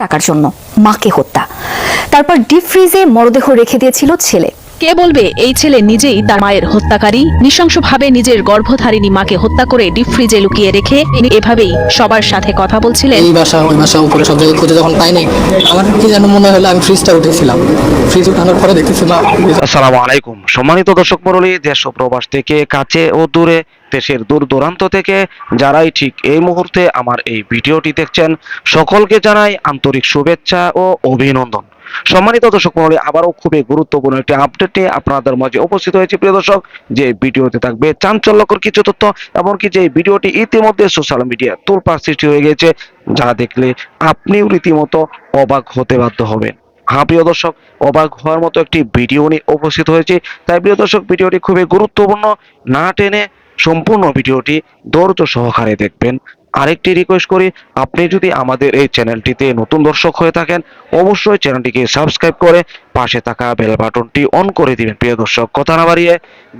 টাকার জন্য মাকে হত্যা। তারপর ডিপ ফ্রিজে মরদেহ রেখে দিয়েছিল ছেলে। কে বলবে এই ছেলে নিজেই তার মায়ের হত্যাকারী। নৃশংসভাবে নিজের গর্ভধারিণী মাকে হত্যা করে ডিপ ফ্রিজে লুকিয়ে রেখে এভাবেই সবার সাথে কথা বলছিলেন। এই বাসা ওই বাসা উপরে সব জায়গায় খুঁজে যখন পাইনি আমার কি যেন মনে হলো আমি ফ্রিজটা উঠেছিলাম। ফ্রিজ উঠানোর পরে দেখতেছি মা আসসালামু আলাইকুম। সম্মানিত দর্শক মণ্ডলী দেশ প্রবাস থেকে কাছে ও দূরে দেশের দূর দূরান্ত থেকে যারাই ঠিক এই মুহূর্তে আমার এই ভিডিওটি দেখছেন, সকলকে জানাই আন্তরিক শুভেচ্ছা ও অভিনন্দন। সম্মানিত দর্শক মণ্ডলী, আবারও খুবই গুরুত্বপূর্ণ একটি আপডেট নিয়ে আপনাদের মাঝে উপস্থিত হয়েছে। প্রিয় দর্শক, যে ভিডিওতে থাকবে চাঞ্চল্যকর কিছু তথ্য, এমনকি যে ভিডিওটি ইতিমধ্যে সোশ্যাল মিডিয়া তোলপাড় সৃষ্টি হয়ে গেছে, যা দেখলে আপনিও রীতিমতো অবাক হতে বাধ্য হবেন। হ্যাঁ প্রিয় দর্শক, অবাক হওয়ার মতো একটি ভিডিও নিয়ে উপস্থিত হয়েছে। তাই, প্রিয় দর্শক ভিডিওটি খুবই গুরুত্বপূর্ণ। না টেনে সম্পূর্ণ ভিডিওটি ধৈর্য সহকারে দেখবেন। আরেকটি রিকোয়েস্ট করি, আপনি যদি আমাদের এই চ্যানেলটিতে নতুন দর্শক হয়ে থাকেন, অবশ্যই চ্যানেলটিকে সাবস্ক্রাইব করে পাশে থাকা বেল বাটনটি অন করে দিবেন, প্রিয় দর্শক। কথা না বাড়িয়ে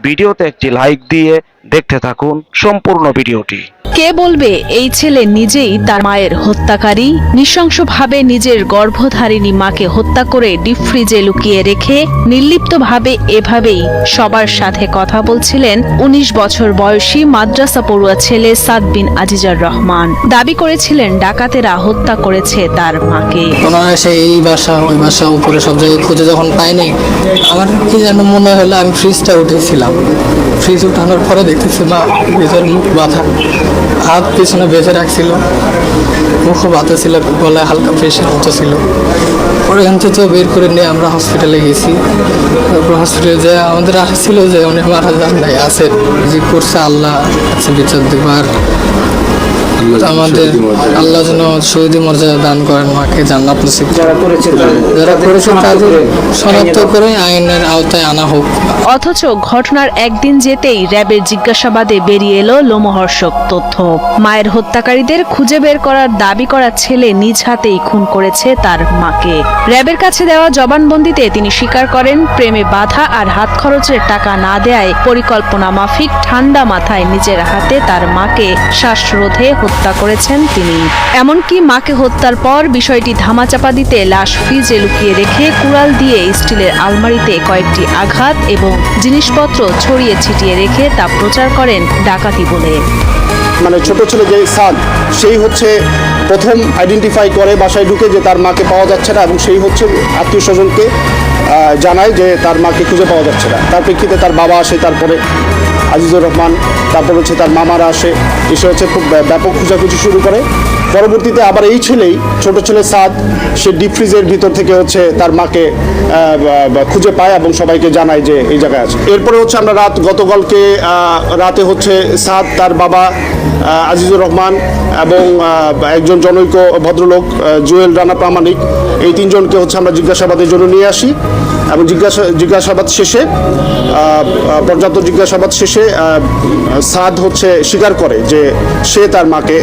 ভিডিওতে একটি লাইক দিয়ে দেখতে থাকুন সম্পূর্ণ ভিডিওটি কে বলবে? এই ছেলে নিজেই তার মায়ের হত্যাকারী। নৃশংসভাবে নিজের গর্ভধারিণী মাকে হত্যা করে ডিপ ফ্রিজে লুকিয়ে রেখে নির্লিপ্তভাবে এভাবেই সবার সাথে কথা বলছিলেন ১৯ বছর বয়সী মাদ্রাসা পড়ুয়া ছেলে সাদ বিন আজিজার রহমান। দাবি করেছিলেন ডাকাতেরা হত্যা করেছে তার মাকে। এই বাসা, ওই বাসা উপরে সব জায়গায় খুঁজে যখন পাইনি আমার কি যেন মনে হলো আমি ফ্রিজটা উঠেছিলাম। ফ্রিজ উঠানোর পরে দেখতেছি, মা, ভিতর মুখ বাঁধা। হাত পিছনে বেঁধে রাখছিল মুখ বাঁধা ছিল, গলায় হালকা প্রেশার মতো ছিল। পরে থেকে বের করে নিয়ে আমরা হসপিটালে গেছি। তারপর হসপিটালে যে আমাদের আশা ছিল যে উনি মারা যান নাই, আছে। যে করছে আল্লাহ, আছে বিচার দিবার। আমাদের আল্লাহ যেন শহীদি মর্যাদা দান করেন মাকে জান্নাত নসিব যারা করেছে তাদের শনাক্ত করে আইনের আওতায় আনা হোক। অথচ ঘটনার একদিন যেতেই র্যাবের জিজ্ঞাসাবাদে বেরিয়ে এলো লোমহর্ষক তথ্য। মায়ের হত্যাকারীদের খুঁজে বের করার দাবি করা ছেলে নিজ হাতেই খুন করেছে তার মাকে। র্যাবের কাছে দেওয়া জবানবন্দিতে তিনি স্বীকার করেন প্রেমে বাধা আর হাত খরচের টাকা না দেয় পরিকল্পনা মাফিক ঠান্ডা মাথায় নিজের হাতে তার মাকে শ্বাসরোধে হত্যা করেছেন তিনি। এমনকি মাকে হত্যার পর বিষয়টি ধামাচাপা দিতে লাশ ফ্রিজে লুকিয়ে রেখে কুড়াল দিয়ে স্টিলের আলমারিতে কয়েকটি আঘাত এবং জিনিসপত্র ছড়িয়ে ছিটিয়ে রেখে তা প্রচার করেন ডাকাতি বলে। মানে ছোট ছেলে যে সাদ, সেই হচ্ছে প্রথম আইডেন্টিফাই করে, বাসায় ঢুকে যে তার মাকে পাওয়া যাচ্ছে না এবং সেই হচ্ছে আত্মীয় স্বজনকে জানায় যে তার মাকে খুঁজে পাওয়া যাচ্ছে না। তার প্রেক্ষিতে তার বাবা আসে, তারপরে আজিজুর রহমান তারপর হচ্ছে তার মামারা আসে, এসে হচ্ছে খুব ব্য- ব্যাপক খোঁজাখুঁজি শুরু করে। পরবর্তীতে আবার এই ছেলেই, ছোট ছেলে সাদ, সে ডিপ ফ্রিজের ভিতর থেকে হচ্ছে তার মাকে খুঁজে পায় এবং সবাইকে জানায় যে এই জায়গায় আছে। এরপরে হচ্ছে আমরা রাত গতকালকে রাতে হচ্ছে সাদ তার বাবা আজিজুর রহমান এবং একজন জনৈক ভদ্রলোক জুয়েল রানা প্রামাণিক, এই তিনজনকে হচ্ছে আমরা জিজ্ঞাসাবাদের জন্য নিয়ে আসি। এবং জিজ্ঞাসা, জিজ্ঞাসাবাদ শেষে পর্যাপ্ত জিজ্ঞাসাবাদ শেষে সাদ হচ্ছে স্বীকার করে যে সে তার মাকে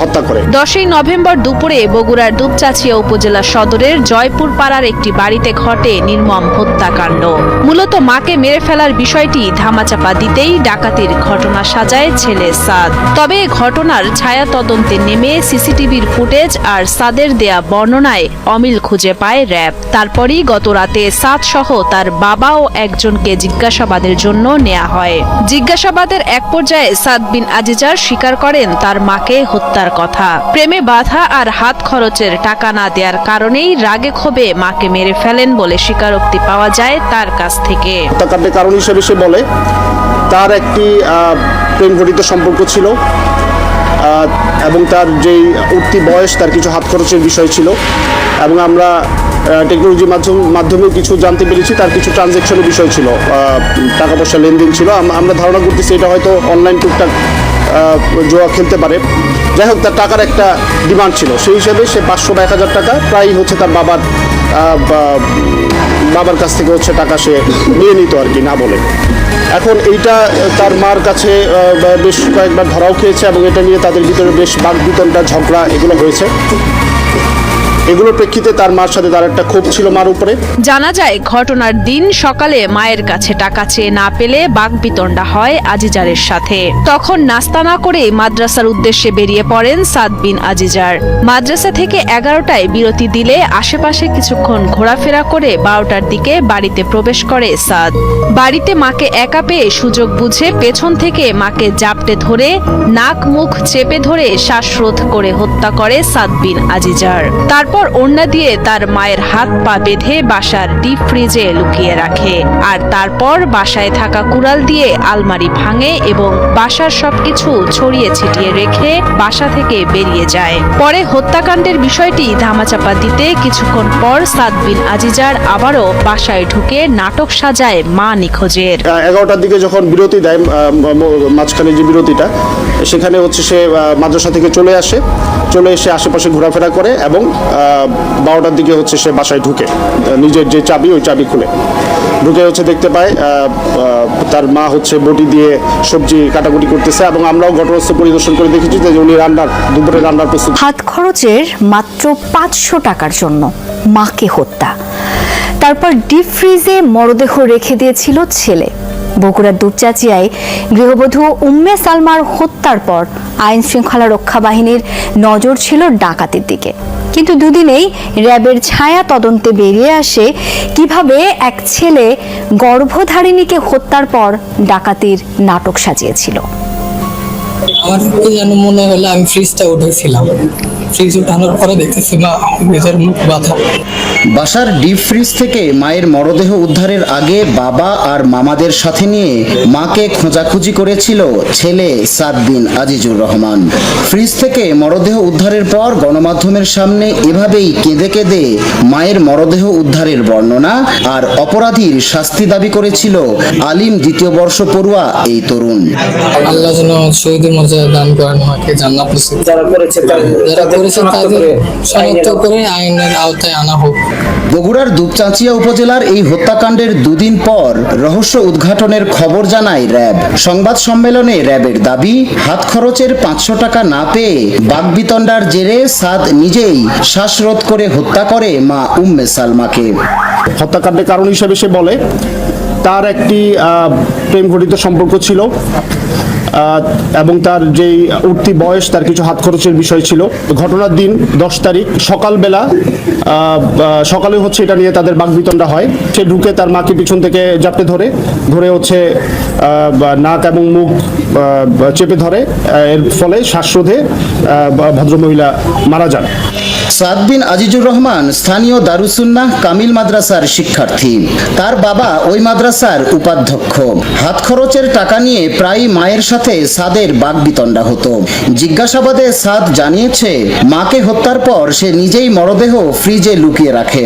হত্যা করে। দশই নভেম্বর দুপুরে বগুড়ার দুপচাচিয়া উপজেলা সদরের জয়পুর পাড়ার একটি বাড়িতে ঘটে নির্মম হত্যাকাণ্ড। মূলত মাকে মেরে ফেলার বিষয়টি ধামাচাপা দিতেই ডাকাতির ঘটনা সাজায় ছেলে সাদ। তবে ঘটনার ছায়া তদন্তে নেমে সিসিটিভির ফুটেজ আর সাদের দেয়া বর্ণনায় অমিল খুঁজে পায় র্যাব। তারপরই গত রাতে সাদ সহ তার বাবা ও একজনকে জিজ্ঞাসাবাদের জন্য নেওয়া হয়। জিজ্ঞাসাবাদের এক পর্যায়ে সাদ বিন আজিজার স্বীকার করেন তার মাকে হত্যার কথা। প্রেমে বাধা আর হাত খরচের টাকা না দেওয়ার কারণেই রাগে ক্ষোভে মাকে মেরে ফেলেন বলে স্বীকারোক্তি পাওয়া যায় তার কাছ থেকে। কারণ হিসেবে সে বলে, তার একটি প্রেম ঘটিত সম্পর্ক ছিল। এবং তার যেই উঠতি বয়স, তার কিছু হাত খরচের বিষয় ছিল এবং আমরা টেকনোলজির মাধ্যম মাধ্যমে কিছু জানতে পেরেছি, তার কিছু ট্রানজ্যাকশনের বিষয় ছিল। টাকা পয়সা লেনদেন ছিল। আমরা ধারণা করতেছি এটা হয়তো অনলাইন টুকটাক জোয়া খেলতে পারে। যাই হোক, তার টাকার একটা ডিমান্ড ছিল। সেই হিসেবে সে পাঁচশো বা এক হাজার টাকা প্রায় হচ্ছে তার বাবার বাবার কাছ থেকে হচ্ছে টাকা সে নিয়ে নিত আর কি, না বলে। এখন এইটা তার মার কাছে বেশ কয়েকবার ধরাও খেয়েছে এবং এটা নিয়ে তাদের ভিতরে বেশ বাঘ বিতনটা ঝগড়া এগুলো হয়েছে। এগুলোর প্রেক্ষিতে তার মার সাথে তার একটা ক্ষোভ ছিল মার উপরে। জানা যায়, ঘটনার দিন সকালে মায়ের কাছে টাকা চেয়ে না পেলে বাগবিতণ্ডা হয় আজিজারের সাথে। তখন নাস্তা না করে মাদ্রাসার উদ্দেশ্যে বেরিয়ে পড়েন সাদ বিন আজিজার। মাদ্রাসা থেকে এগারোটায় বিরতি দিলে আশেপাশে কিছুক্ষণ ঘোরাফেরা করে বারোটার দিকে বাড়িতে প্রবেশ করে সাদ। বাড়িতে মাকে একা পেয়ে সুযোগ বুঝে পেছন থেকে মাকে জাপটে ধরে, নাক মুখ চেপে ধরে শ্বাসরোধ করে হত্যা করে সাদ বিন আজিজার। তারপর ওড়না দিয়ে তার মায়ের হাত পা বেঁধে বাসার ডিপ ফ্রিজে লুকিয়ে রাখে। আর তারপর বাসায় থাকা কুড়াল দিয়ে আলমারি ভাঙে এবং বাসার সবকিছু ছড়িয়ে ছিটিয়ে রেখে বাসা থেকে বেরিয়ে যায়। পরে হত্যাকাণ্ডের বিষয়টি ধামাচাপা দিতে কিছুক্ষণ পর সাদ বিন আজিজার আবারও বাসায় ঢুকে নাটক সাজায় মা নিখোঁজের। এগারোটার দিকে যখন বিরতি দেয় মাঝখানে যে বিরতিটা, সেখানে হচ্ছে সে মাদ্রাসা থেকে চলে আসে। চলে এসে আশেপাশে ঘোরাফেরা করে এবং বারোটার দিকে হচ্ছে সে বাসায় ঢুকে। নিজের যে চাবি, ওই চাবি খুলে। ঢুকে হচ্ছে দেখতে পায় তার মা হচ্ছে বটি দিয়ে সবজি কাটাকুটি করতেছে এবং আমরাও ঘটনাস্থল পরিদর্শন করে দেখেছি যে উনি রান্নার, দুপুরে রান্নার প্রস্তুত। হাত খরচের মাত্র পাঁচশো টাকার জন্য মাকে হত্যা। তারপর ডিপ ফ্রিজে মরদেহ রেখে দিয়েছিল ছেলে। বগুড়ার দুপচাচিয়ায় গৃহবধূ উম্মে সালমার হত্যার পর আইন শৃঙ্খলা রক্ষা বাহিনীর নজর ছিল ডাকাতির দিকে। কিন্তু দুদিনেই র্যাবের ছায়া তদন্তে বেরিয়ে আসে কীভাবে এক ছেলে গর্ভধারিণীকে হত্যার পর ডাকাতির নাটক সাজিয়েছিল। আমার কি যেন মনে হলো আমি ফ্রিজটা উঠেছিলাম ফ্রিজ উঠানোর পরে দেখতেছি মা ভিতর মুখ বাঁধা। বাসার ডিপ ফ্রিজ থেকে মায়ের মরদেহ উদ্ধারের আগে বাবা আর মামাদের সাথে নিয়ে মাকে খোঁজাখুঁজি করেছিল ছেলে সাদ বিন আজিজুর রহমান। ফ্রিজ থেকে মরদেহ উদ্ধারের পর গণমাধ্যমের সামনে এভাবেই কেঁদে কেঁদে মায়ের মরদেহ উদ্ধারের বর্ণনা আর অপরাধীর শাস্তি দাবি করেছিল আলিম দ্বিতীয় বর্ষ পড়ুয়া এই তরুণ। আল্লাহ যেন শহীদের মর্যাদা দান করেন আমাকে জান্নাত নসিব যারা করেছে যারা করেছে তাদের শনাক্ত করে আইনের আওতায় আনা হোক। বগুড়ার দুপচাঁচিয়া উপজেলার এই হত্যাকাণ্ডের দুদিন পর রহস্য উদ্ঘাটনের খবর জানায় র্যাব। সংবাদ সম্মেলনে র্যাবের দাবি হাত খরচের পাঁচশো টাকা না পেয়ে বাগবিতণ্ডার জেরে সাদ নিজেই শ্বাসরোধ করে হত্যা করে মা উম্মে সালমাকে। হত্যাকাণ্ডের কারণ হিসেবে সে বলে তার একটি আহ, প্রেম ঘটিত সম্পর্ক ছিল। এবং তার যেই উঠতি বয়স, তার কিছু হাত খরচের বিষয় ছিল। ঘটনার দিন দশ তারিখ, সকালবেলা সকালে হচ্ছে এটা নিয়ে তাদের বাগবিতণ্ডা হয়। সে ঢুকে তার মাকে পিছন থেকে জাপটে ধরে ধরে হচ্ছে নাক এবং মুখ চেপে ধরে। এর ফলে শ্বাসরোধে ভদ্রমহিলা মারা যান। সাদ বিন আজিজুর রহমান, স্থানীয় দারুসুন্নাহ কামিল মাদ্রাসার শিক্ষার্থী। তার বাবা ওই মাদ্রাসার উপাধ্যক্ষ। হাত খরচের টাকা নিয়ে প্রায় মায়ের সাথে সাদের বাগবিতণ্ডা হতো। জিজ্ঞাসাবাদে সাদ জানিয়েছে, মাকে হত্যার পর সে নিজেই মরদেহ ফ্রিজে লুকিয়ে রাখে।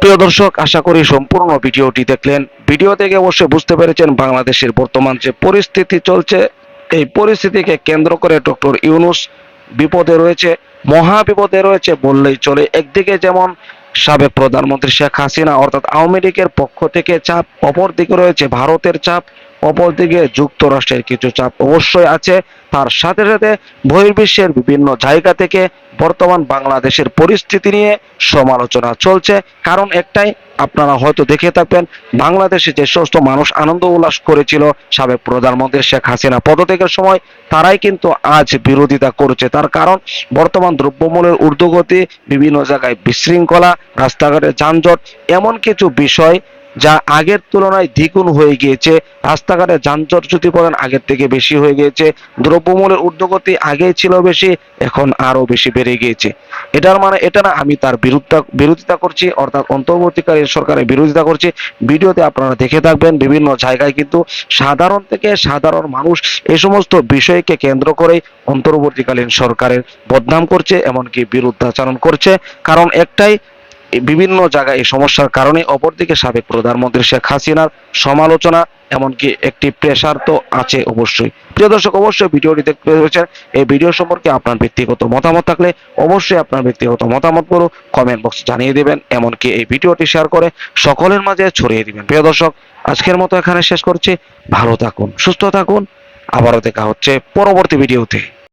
প্রিয় দর্শক, আশা করি সম্পূর্ণ ভিডিওটি দেখলেন। ভিডিও থেকে অবশ্যই বুঝতে পেরেছেন বাংলাদেশের বর্তমান যে পরিস্থিতি চলছে। এই পরিস্থিতিকে কেন্দ্র করে ডক্টর ইউনুস বিপদে রয়েছে মহা বিপদে রয়েছে বললেই চলে। একদিকে যেমন সাবেক প্রধানমন্ত্রী শেখ হাসিনা, অর্থাৎ আওয়ামী লীগের পক্ষ থেকে চাপ, অপরদিকে রয়েছে ভারতের চাপ অপর দিকে যুক্তরাষ্ট্রের কিছু চাপ অবশ্যই আছে। তার সাথে সাথে বহির্বিশ্বের বিভিন্ন জায়গা থেকে বর্তমান বাংলাদেশের পরিস্থিতি নিয়ে সমালোচনা চলছে। কারণ একটাই, আপনারা হয়তো দেখে থাকবেন, বাংলাদেশে যে সমস্ত মানুষ আনন্দ উল্লাস করেছিল সাবেক প্রধানমন্ত্রী শেখ হাসিনা পদত্যাগের সময়, তারাই কিন্তু আজ বিরোধিতা করছে। তার কারণ, বর্তমান দ্রব্যমূল্যের ঊর্ধ্বগতি, বিভিন্ন জায়গায় বিশৃঙ্খলা রাস্তাঘাটে যানজট, এমন কিছু বিষয় যা আগের তুলনায় দ্বিগুণ হয়ে গিয়েছে। রাস্তাঘাটে যানজট যদি বলেন আগের থেকে বেশি হয়ে গিয়েছে। দ্রব্যমূল্যের ঊর্ধ্বগতি আগেই ছিল বেশি, এখন আরও বেশি বেড়ে গিয়েছে। এটার মানে এটা না, আমি তার বিরুদ্ধা, বিরোধিতা করছি, অর্থাৎ অন্তর্বর্তীকালীন সরকারের বিরোধিতা করছি। ভিডিওতে আপনারা দেখে থাকবেন, বিভিন্ন জায়গায় কিন্তু সাধারণ থেকে সাধারণ মানুষ এই সমস্ত বিষয়কে কেন্দ্র করে অন্তর্বর্তীকালীন সরকারের বদনাম করছে, এমনকি বিরুদ্ধাচরণ করছে। কারণ একটাই বিভিন্ন জায়গায় এই সমস্যার কারণে অপরদিকে সাবেক প্রধানমন্ত্রী শেখ হাসিনার সমালোচনা, এমনকি একটি প্রেশার তো আছে অবশ্যই। প্রিয় দর্শক, অবশ্যই ভিডিওটি দেখতে পেরেছেন। এই ভিডিও সম্পর্কে আপনার ব্যক্তিগত মতামত থাকলে অবশ্যই আপনার ব্যক্তিগত মতামত মতামতগুলো কমেন্ট বক্সে জানিয়ে দেবেন, এমনকি এই ভিডিওটি শেয়ার করে সকলের মাঝে ছড়িয়ে দিবেন। প্রিয় দর্শক, আজকের মতো এখানে শেষ করছি। ভালো থাকুন, সুস্থ থাকুন। আবারও দেখা হচ্ছে পরবর্তী ভিডিওতে